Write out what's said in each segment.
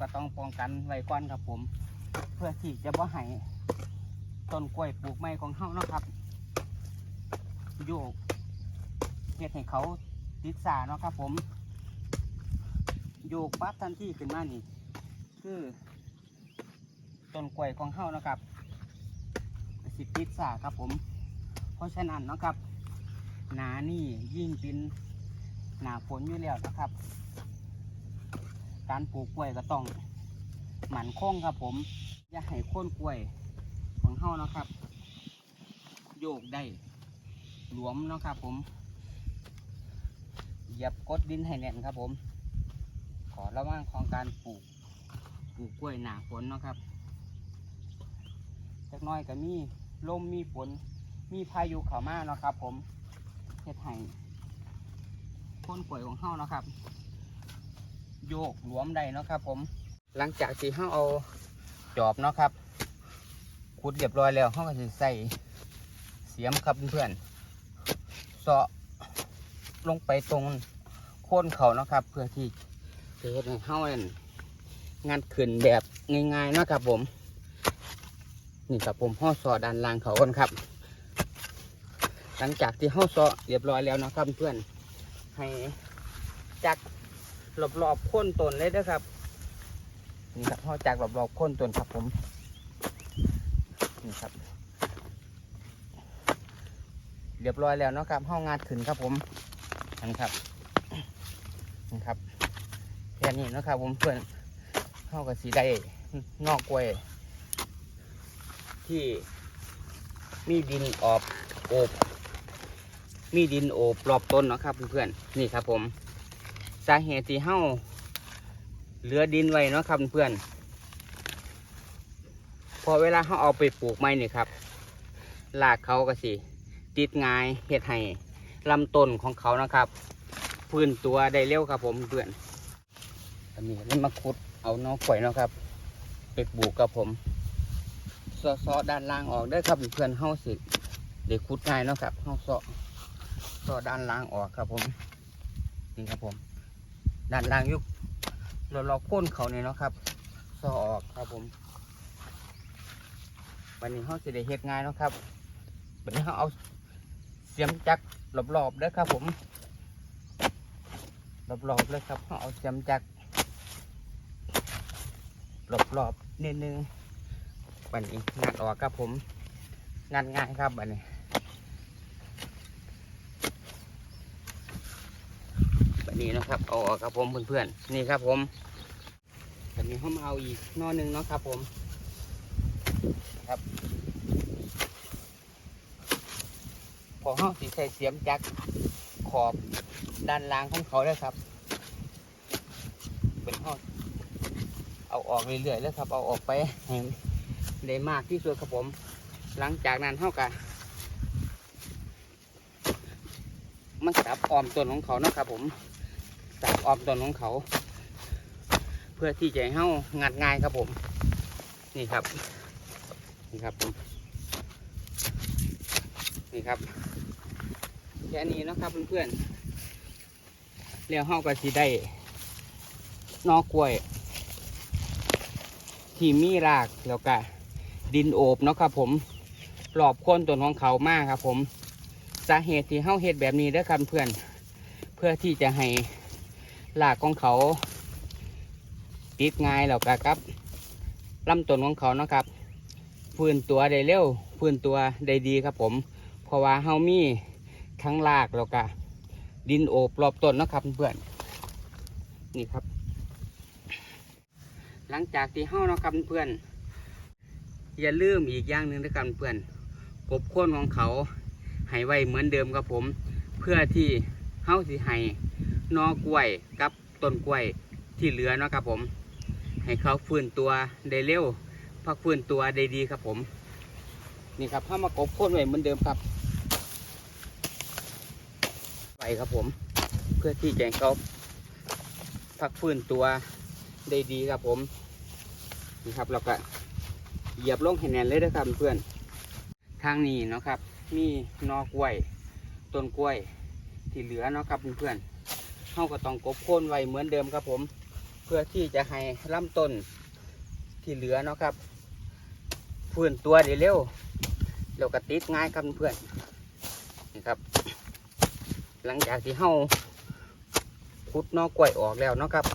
ก็ต้องป้องกันไว้ก่อนครับผม เพื่อที่จะบ่ให้ต้นกล้วยปลูกไม้ของเฮานะครับโยกเฮ็ดให้เขาติดสาเนาะครับผม โยกปั๊บทันทีขึ้นมานี่ คือต้นกล้วยของเฮานะครับสิติดสาครับผม เพราะฉะนั้นเนาะครับ หนานี่ยิ่งเป็นหนาฝนอยู่แล้วนะครับ การปลูกกล้วยก็ต้องหมั่นคงครับผม อย่าให้โค่นกล้วยของเฮานะครับ โยกได้หลวมนะครับผมเหยียบกดดินให้แน่นครับผม ขอระวังของการปลูกปลูกกล้วยหนาฝนนะครับจักน้อยก็มีลมมีฝนมีพายุเข้ามานะครับ ผมเฮ็ดให้คนกล้วยของเฮานะครับ โยกหลวมได้เนาะครับ ผม หลังจากที่เฮาเอาจอบเนาะครับขุดเรียบร้อยแล้วเฮาก็จะใส่เสียมครับเพื่อนเสาะลงไปตรงโคนเขานะครับ เพื่อที่จะเฮ็ดให้เฮานั่นงานขึ้นแบบง่ายๆนะครับผม นี่ครับผมห่อซอด้านล่างเขาก่อนครับ หลังจากที่ห่อซอเรียบร้อยแล้วนะครับเพื่อนให้จัก รอบๆโคนต้นเลยเด้อครับ นี่ครับห่อจักรอบๆโคนต้นครับผม นี่ครับ เรียบร้อยแล้วนะครับห้องงานขึ้นครับผมอันครับนี่ครับแค่นี้นะครับผมเพื่อนเข้ากับสีได้นอกกล้วย ที่มีดินออบโอบมีดินโอบรอบต้นนะครับเพื่อนๆนี่ครับผม สาเหตุที่เฮ้าเหลือดินไว้เนาะครับเพื่อนพอเวลาเขาเอาไปปลูกไม้นี่ครับรากเขาก็สิติดงายเฮ็ดให้ลำต้นของเขานะครับฟื้นตัวได้เร็วครับผมเพื่อนอันนี้นี่มาขุดเอานอกข่อยเนาะครับ ไปปลูกครับผมซอซอด้านล่างออกได้ครับเพื่อนเฮาสิเด็กขุดง่ายเนาะครับเฮาซอซอด้านล่างออกครับผมนี่ครับผม ด้านล่างยุกเราเราโค่นเขาเนี่ยเนาะครับซอออกครับผมวันนี้เขาจะได้เฮ็ดง่ายเนาะครับวันนี้เขาเอาเสียมจักรรอบๆเด้อครับ ผมรอบๆเลยครับเขาเอาเสียมจักรอบๆนิดนึงวันนี้งัดออกครับผมงัดง่ายครับวันนี้ แบบ นี้นะครับ เอาออกครับผมเพื่อนๆ นี่ครับผมแบบนี้เขามเอาอีกนอหนึ่งเนาะครับผมครับพอเขาสีใส่เสียมจักขอบด้านล่างของเขาเลยครับ เป็นห้องเอาออกเรื่อยๆเลยครับ เอาออกไปให้ได้มากที่สุดครับผม หลังจากนั้นเขากะมันสับออมต้นของเขาเนาะครับผม ออมต้นของเขา เพื่อที่จะให้เฮางัดง่ายครับผม นี่ครับ นี่ครับผมนี่ครับแค่นี้นะครับเพื่อนๆแล้วเฮาก็สิได้นอกกล้วย ที่มีรากแล้วก็ดินโอบเนาะครับผมรอบโคนต้นของเขามากครับผม สาเหตุที่เฮาเฮ็ดแบบนี้เด้อครับเพื่อน เพื่อที่จะให้ รากของเขาติดง่ายแล้วก็ครับลำต้นของเขาเนาะครับฟื้นตัวได้เร็วฟื้นตัวได้ดีครับผม เพราะว่าเฮามีทั้งรากแล้วก็ดินโอบรอบต้นเนาะครับเพื่อนนี่ครับ หลังจากที่เฮาเนะครับเพื่อนอย่าลืมอีกอย่างหนึ่งนะครับเพื่อนกบโค่นของเขาให้ไว้เหมือนเดิมครับผม เพื่อที่เฮาสิให้ นอกล้วยกับต้นกล้วยที่เหลือเนาะครับผม ให้เขาฟื้นตัวได้เร็วพักฟื้นตัวได้ดีครับผม นี่ครับถ้ามากบโค่นไว้เหมือนเดิมครับไปครับผม เพื่อที่จะให้เขาพักฟื้นตัวได้ดีครับผมนี่ครับเราก็เหยียบลงให้แน่นเลยนะครับเพื่อนทางนี้เนาะครับ มีนอกล้วย ต้นกล้วยที่เหลือเนาะครับเพื่อนๆ เขาก็ต้องกบโค่นไว้เหมือนเดิมครับผม เพื่อที่จะให้ลำต้นที่เหลือเนาะครับฟื้นตัวได้เร็วแล้วก็ติดง่ายครับเพื่อนนี่ครับ หลังจากที่เฮาขุดนอกกล้วยออกแล้วเนาะครับ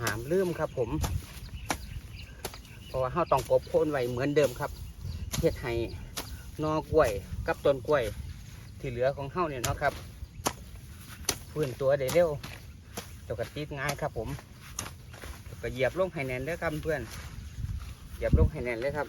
หามลืมครับผมเพราะว่าเฮาต้องกบโค่นไว้เหมือนเดิมครับเฮ็ดให้นอกล้วยกับต้นกล้วยที่เหลือของเฮาเนี่ยเนาะครับ พื้นตัวได้เร็วตัวก็ติดง่ายครับผมก็เหยียบลงให้แน่นเลยครับเพื่อนเหยียบลงให้แน่นเลยครับ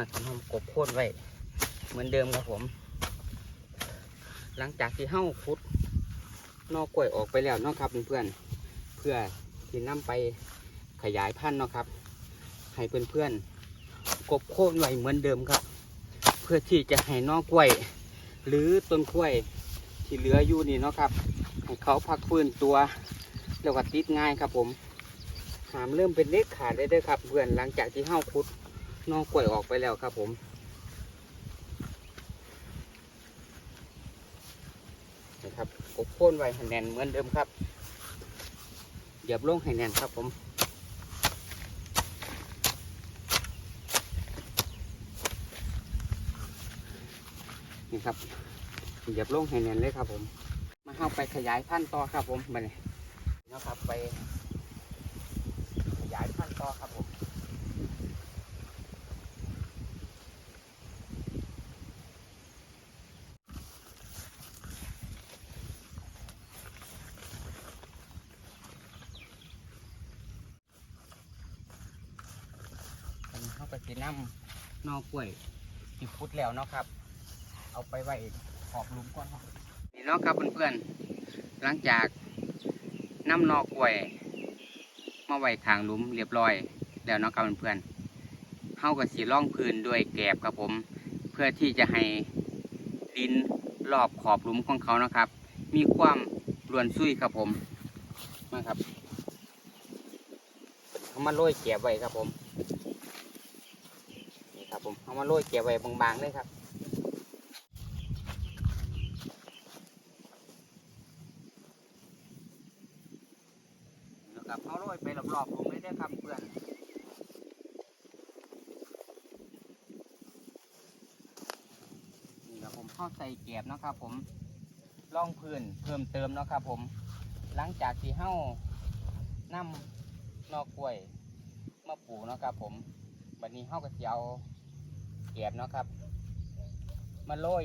อนที่เรากบโค่นไว้ เหมือนเดิมครับผม หลังจากที่เฮ้าขุดนอกกล้วยออกไปแล้วเนาะครับเพื่อนๆเพื่อที่นำไปขยายพันธุ์เนาะครับ ให้เพื่อนๆกบโค่นไว้เหมือนเดิมครับ เพื่อที่จะให้นอกกล้วย หรือต้นกล้วยที่เหลืออยู่นี่เนาะครับให้เขาพักฟื้นตัวแล้วก็ติดง่ายครับผมหามเริ่มเป็นเล็กขาดได้เด้อครับ เพื่อนหลังจากที่เฮ้าขุด นอกกล้วยออกไปแล้วครับผม นะครับกบโค่นไว้ให้แน่นเหมือนเดิมครับเหยียบลงให้แน่นครับผมนี่ครับเหยียบลงให้แน่นเลยครับผม มาเข้าไปขยายพันธุ์ต่อครับผมมาเนี่ยนะครับไปขยายพันธุ์ต่อครับผม อันนี้เขานำนอกล้วยที่พุดแล้วเนาะครับ เอาไปไว้ขอบหลุมก่อนครับนี่เนาะครับเพื่อนๆหลังจากนำนอกล้วยมาไว้ขางหลุมเรียบร้อย แล้วเนาะครับเพื่อนๆเขาก็สีร่องพื้นด้วยแกบครับผม เพื่อที่จะให้ดินรอบขอบหลุมของเขานะครับ มีความรวนซุยครับผมมาครับเอามาโรยแกบไว้ครับผม มามาโรยเกี่ยวไว้บางๆเลยครับนะครับเอาโรยไปรอบๆผมเลยได้อครับเพื่อนนี่ครับผมเข้าใส่เก็บนะครับ ผมล่องพื้นเพิ่มเติมนะครับผม หลังจากที่เฮ้านำนอกกล้วยมาปลูกนะครับผม บัดนี้เฮ้าก็สิเอา แกบเนาะครับ มาโรย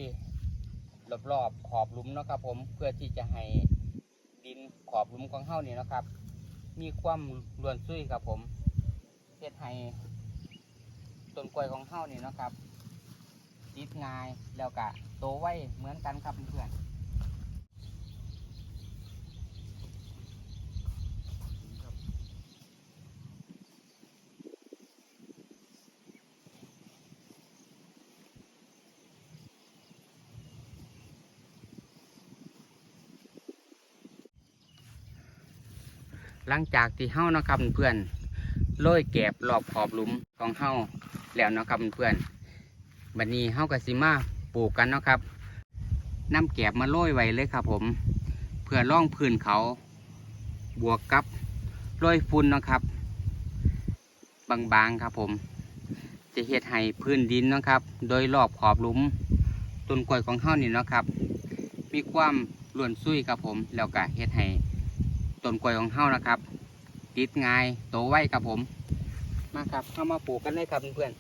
รอบๆขอบหลุมเนาะครับ ผมเพื่อที่จะให้ดินขอบหลุมของเฮานี่นะครับ มีความรวนซุยครับผมเฮ็ดให้ต้นกล้วยของเฮานี่นะครับติดง่ายแล้วก็โตไวเหมือนกันครับเพื่อน หลังจากที่เฮานะครับเพื่อนโรยแกบรอบขอบหลุมของเฮาแล้วนะครับเพื่อนบัดนี้เฮาก็สิมาปลูกกันนะครับนำแกบมาโรยไว้เลยครับผม เพื่อร่องพื้นเขาบวกกับโรยฝุ่นนะครับ บางๆครับผม จะเฮ็ดให้พื้นดินนะครับ โดยรอบขอบหลุมต้นกล้วยของเฮานี่นะครับ มีความร่วนซุยครับผมแล้วก็เฮ็ดให้ ต้นกล้วยของเฮานะครับ ติดง่ายโตไวครับผม มาครับเข้ามาปลูกกันเลยครับเพื่อน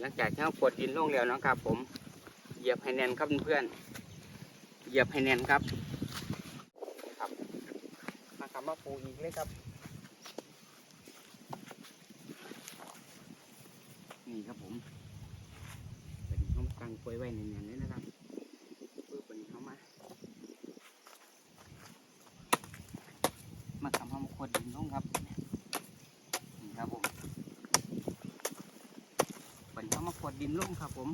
หลังจากที่เรากดดินลงแล้วนะครับ ผม เหยียบให้แน่นครับเพื่อนเหยียบให้แน่นครับ ครับมาครับมาปลูกอีกเลยครับ งกล้วยไว้เนียนๆเลยนะครับปึ๊บวันนี้เขามา มาทำให้มันข วดดินลงครับนี่ครับผมวันนี้เขามาขวดดินลงครับผม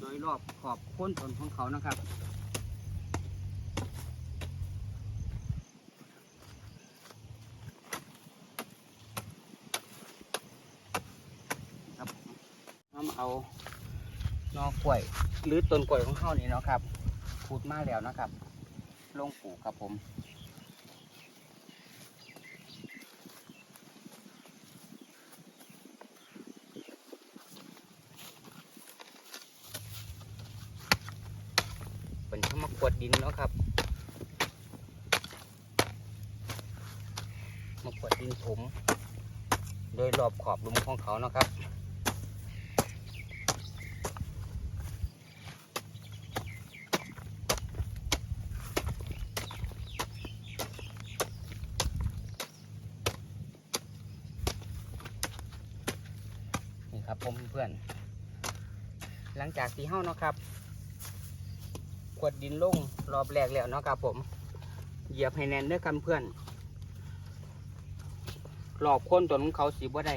โดยรอบขอบโค้นต้นของเขานะครับครับผมเอามาเอานอกล้วย หรือต้นกล้วยของเขานี่เนาะครับพูดมาแล้วนะครับ ลงปลูกครับผม เป็นเข้ามากว ดินเนาะครับ มากวดดินถมโดยรอบขอบลุมของเขาเนาะครับนี่ครับผมเพื่อน หลังจากที่เฮ้าเนาะครับ ขวดดินลงรอบแรกแล้วเนาะครับผม เหยียบให้แน่นเด้อกันเพื่อนรอบโคนต้นของเขาสีบ่ได้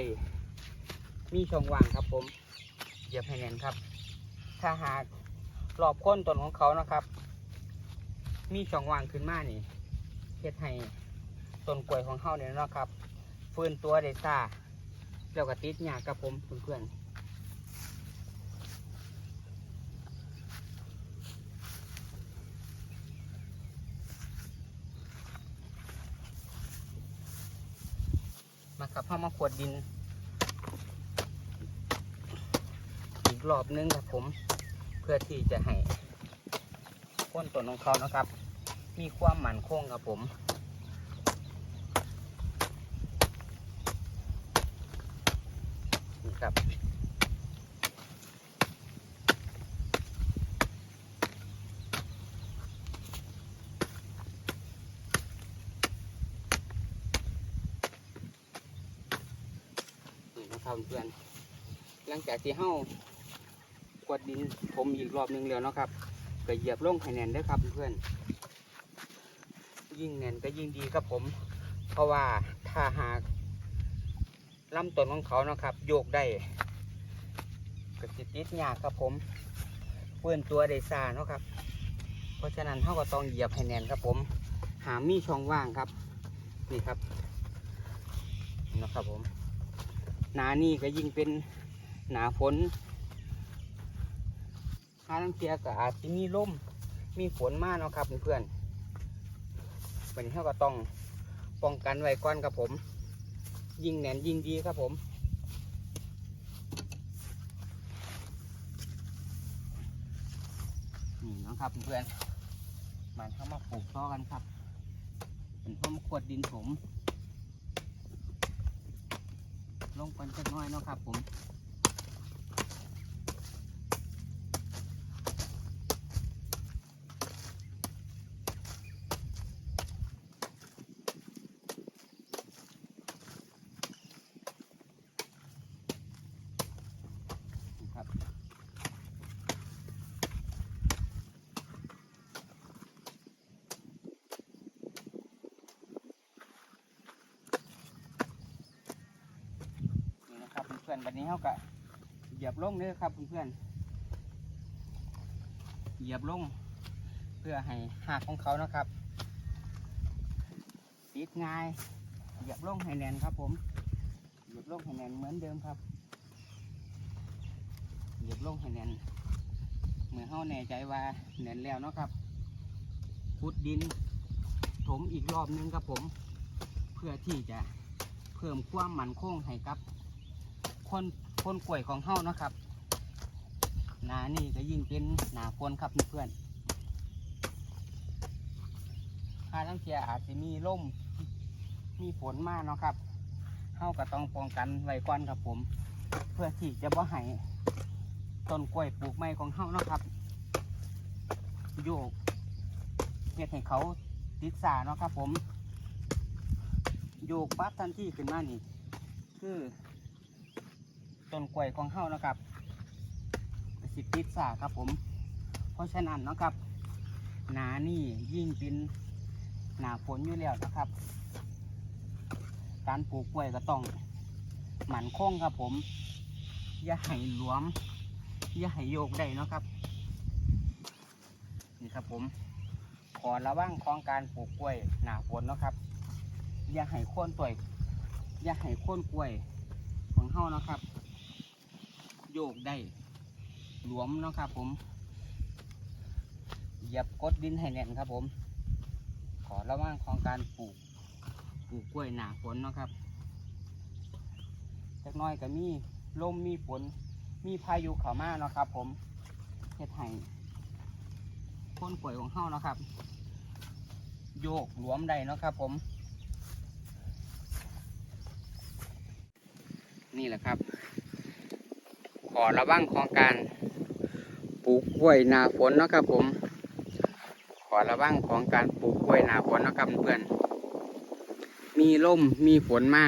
มีช่องว่างครับผม เหยียบให้แน่นครับ ถ้าหากรอบโคนต้นของเขานะครับ มีช่องว่างขึ้นมานี่เฮ็ดให้ต้นกล้วยของเขาเนี่ยเนาะครับ ฟื้นตัวได้ซ่าแล้วก็ติดหญ้าครับผมเพื่อนๆ ครับเข้ามาขวดดิน อีกรอบนึงครับผม เพื่อที่จะให้ก้นต้นของเขานะครับ มีความหมั่นคงครับผมนี่ครับ ครับเพื่อนหลังจากที่เฮ้ากวดดินผมอีกรอบหนึงแล้วเนาะครับก็เหยียบลงให้แน่นด้วยครับเพื่อนยิ่งแน่นก็ยิ่งดีครับผม เพราะว่าถ้าหากลำต้นของเขานะครับ โยกได้ก็สิติดยากครับผมเพื่อนตัวได้ซาเนาะครับ เพราะฉะนั้นเขาก็ต้องเหยียบให้แน่นครับผม หามีช่องว่างครับ นี่ครับนะครับผม หนานี่ก็ยิ่งเป็นหนาฝนหาลังเทียก็อาจจะมีลมมีฝนมากเนาะครับเพื่อนๆวันนี้เราก็ต้องป้องกันไว้ก่อนครับผม ยิ่งแน่นยิ่งดีครับผมนี่นะครับเพื่อนมันเข้ามาปลูกต่อกันครับเป็นพ่อมาขวดดินผม ลงกันจักหน้อยเนาะครับผม บเพื่อนๆวันนี้เขาก็เหยียบลงเด้อครับเพื่อนๆเหยียบลง เพื่อให้หากของเขานะครับติดง่ายเหยียบลงให้แน่นครับ ผมเหยียบลงให้แน่นเหมือนเดิมครับเหยียบลงให้แน่นเมื่อเขาแน่ใจว่าแน่นแล้วเนาะครับขุดดินถมอีกรอบนึงครับผม เพื่อที่จะเพิ่มความมั่นคงให้กับ คนคนกล้วยของเฮานะครับหนานี่ก็ยิ่งเป็นหนาฝนครับเพื่อนๆถ้าทั้งเทียอาจจะมีลมมีฝนมากเนาะครับเฮาก็ต้องป้องกันไว้ก่อนครับผม เพื่อที่จะบ่ให้ต้นกล้วยปลูกไม้ของเฮาเนาะครับโยกเฮ็ดให้เขาติดสาเนาะครับผม โยกปั๊บทันทีขึ้นมานี่ คือ ต้นกล้วยของเฮานะครับสิติดสาครับผม เพราะฉะนั้นนะครับหนานี่ยิ่งเป็นหนาฝนอยู่แล้วนะครับ การปลูกกล้วยก็ต้องหมั่นคงครับผม อย่าให้หลวม อย่าให้โยกได้นะครับ นี่ครับผม ขอระวังของการปลูกกล้วยหนาฝนนะครับ อย่าให้โค่นต่วยอย่าให้โค่นกล้วยของเฮานะครับ โยกได้ หลวมเนาะครับผม เหยียบกดดินให้แน่นครับผม ขอระวังของการปลูก ปลูกกล้วยหนาฝนเนาะครับจักน้อยก็มีลมมีฝนมีพายุเข้ามาเนาะครับ ผมเฮ็ดให้ต้นกล้วยของเฮาเนาะครับ โยกหลวมได้เนาะครับ ผม นี่แหละครับ ขอระวังของการปลูกกล้วยหนาฝนนะครับผม ขอระวังของการปลูกกล้วยหนาฝนนะครับเพื่อน มีลมมีฝนมา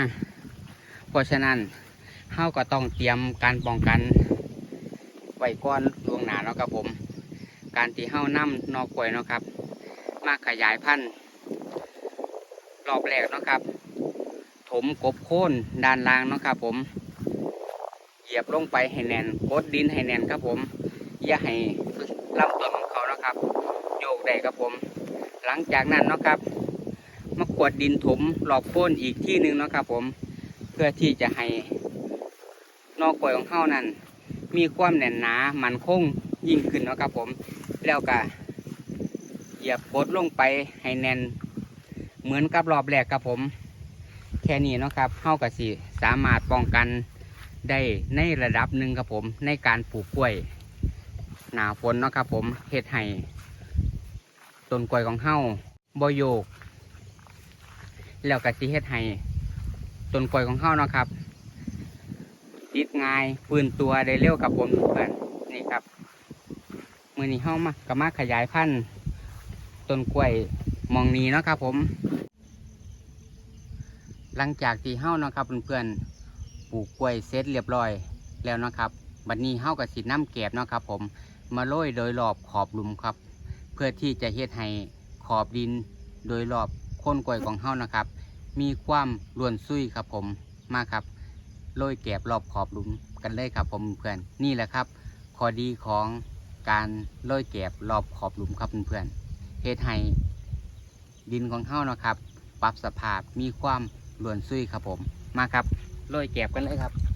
เพราะฉะนั้นเฮาก็ต้องเตรียมการป้องกันไว้ก่อนลวงหนาเนาะครับผม การที่เฮานำนอกกล้วยเนาะครับ มาขยายพันธุ์รอบแรกเนาะครับ ถมกบโค่นด้านล่างเนาะครับผม ยียบลงไปให้แน่นกดดินให้แน่นครับผม อย่าให้ลำต้นของเขานะครับโยกได้ครับผม หลังจากนั้นนะครับมากวดดินถมหลอบโค่นอีกที่หนึ่งนะครับผม เพื่อที่จะให้นอกกล้วยของเขานั้น มีความแน่นหนามันคงยิ่งขึ้นนะครับผม แล้วก็เหยียบกดลงไปให้แน่น เหมือนกับรอบแรกครับผม แค่นี้นะครับเข้ากับสิสามารถป้องกัน ได้ในระดับหนึ่งครับผมในการปลูกกล้วย หนาฝนเนาะครับผมเฮ็ดให้ต้นกล้วยของเฮาบโยก แล้วก็สิเฮ็ดให้ต้นกล้วยของเฮาเนาะครับติดง่ายฟื้นตัวได้เร็วครับผมเพื่อนนี่ครับมือนี้เฮามาก็มาขยายพันธุ์ต้นกล้วยมองนี้เนาะครับผม หลังจากที่เฮาเนาะครับเพื่อนๆ ปลูกกล้วยเสร็จเรียบร้อยแล้วนะครับบัดนี้เฮากับสิน้ำแกบเนาะครับ ผมมาโรยโดยรอบขอบหลุมครับ เพื่อที่จะเฮ็ดให้ขอบดินโดยรอบโคนกล้วยของเฮานะครับ มีความร่วนซุยครับผมมากครับโรยแกบรอบขอบหลุมกันเลยครับ ผมเพื่อนนี่แหละครับข้อดีของการโรยแกบรอบขอบหลุมครับเพื่อนเฮ็ดให้ดินของเฮานะครับ ปรับสภาพมีความหลวนซุยครับผมมาครับ โรยแกบกันเลยครับ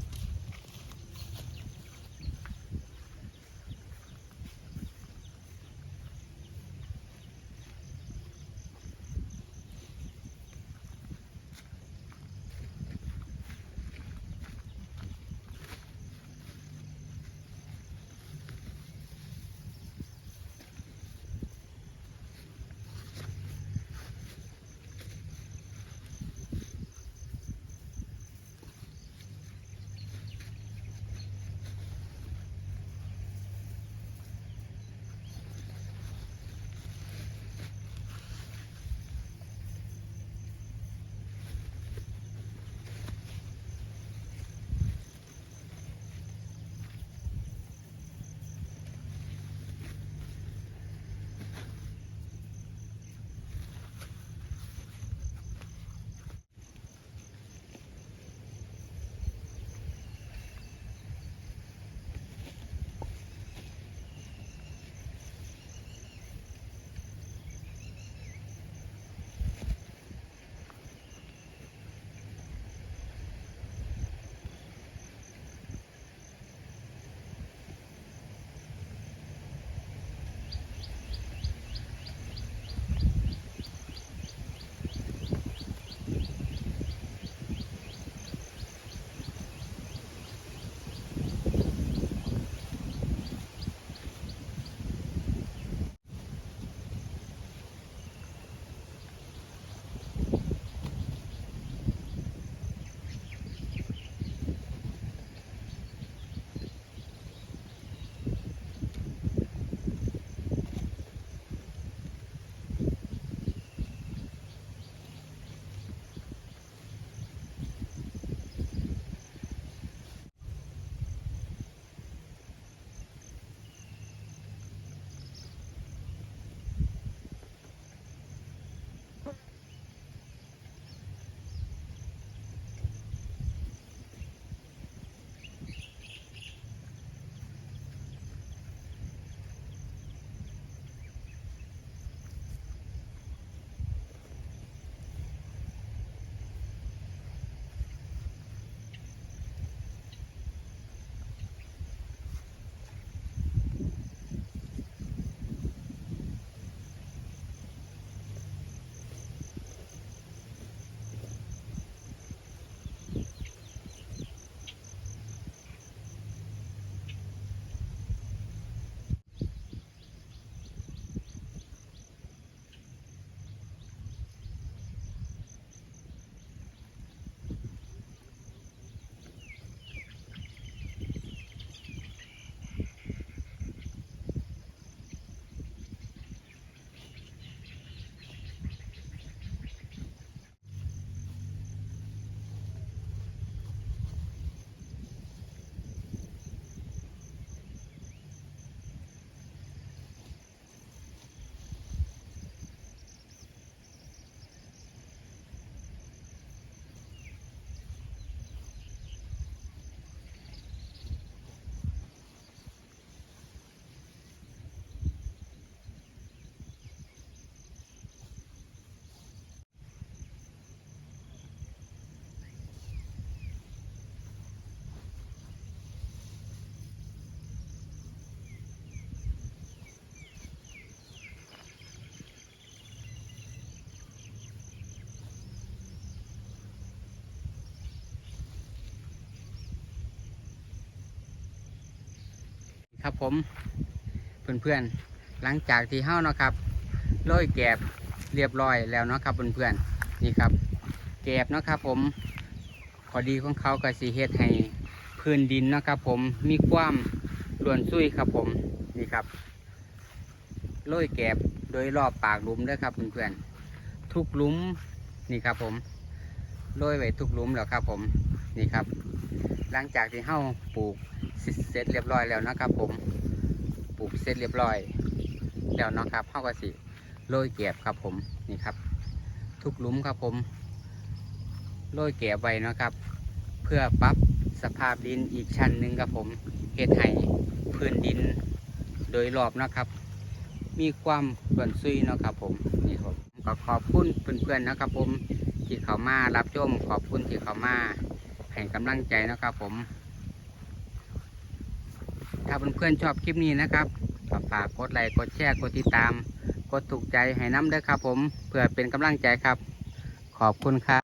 ครับผมเพื่อนๆ หลังจากที่เฮ้าเนาะครับโรยแกบเรียบร้อยแล้วเนาะครับเพื่อนๆนี่ครับ แกบเนาะครับผมพอดีของเขาก็สีเฮ็ดให้พื้นดินเนาะครับผมมีความรวนซุยครับผมนี่ครับโรยแกบโดยรอบปากหลุมด้วยครับเพื่อนๆทุกหลุมนี่ครับผมโรยไว้ทุกหลุมแล้วครับผมนี่ครับ หลังจากที่เฮาปลูก เสร็จเรียบร้อยแล้วนะครับ ผมปลูกเสร็จเรียบร้อย แล้วนะครับเฮาก็สิโรยแกบครับผมนี่ครับ ทุกลุมครับผมโรยแกบไว้นะครับ เพื่อปรับสภาพดินอีกชั้นหนึ่งครับผมเฮ็ดให้พื้นดินโดยรอบนะครับ มีความส่วนซุยนะครับผมนี่ครับก็ขอบคุณเพื่อนๆนะครับผมที่เขามารับชมขอบคุณที่เขามาให้กำลังใจนะครับผม ถ้าเพื่อนๆชอบคลิปนี้นะครับก็ฝากกดไลค์กดแชร์กดติดตาม กดถูกใจให้น้ำเด้อครับผมเพื่อเป็นกำลังใจครับ ขอบคุณครับ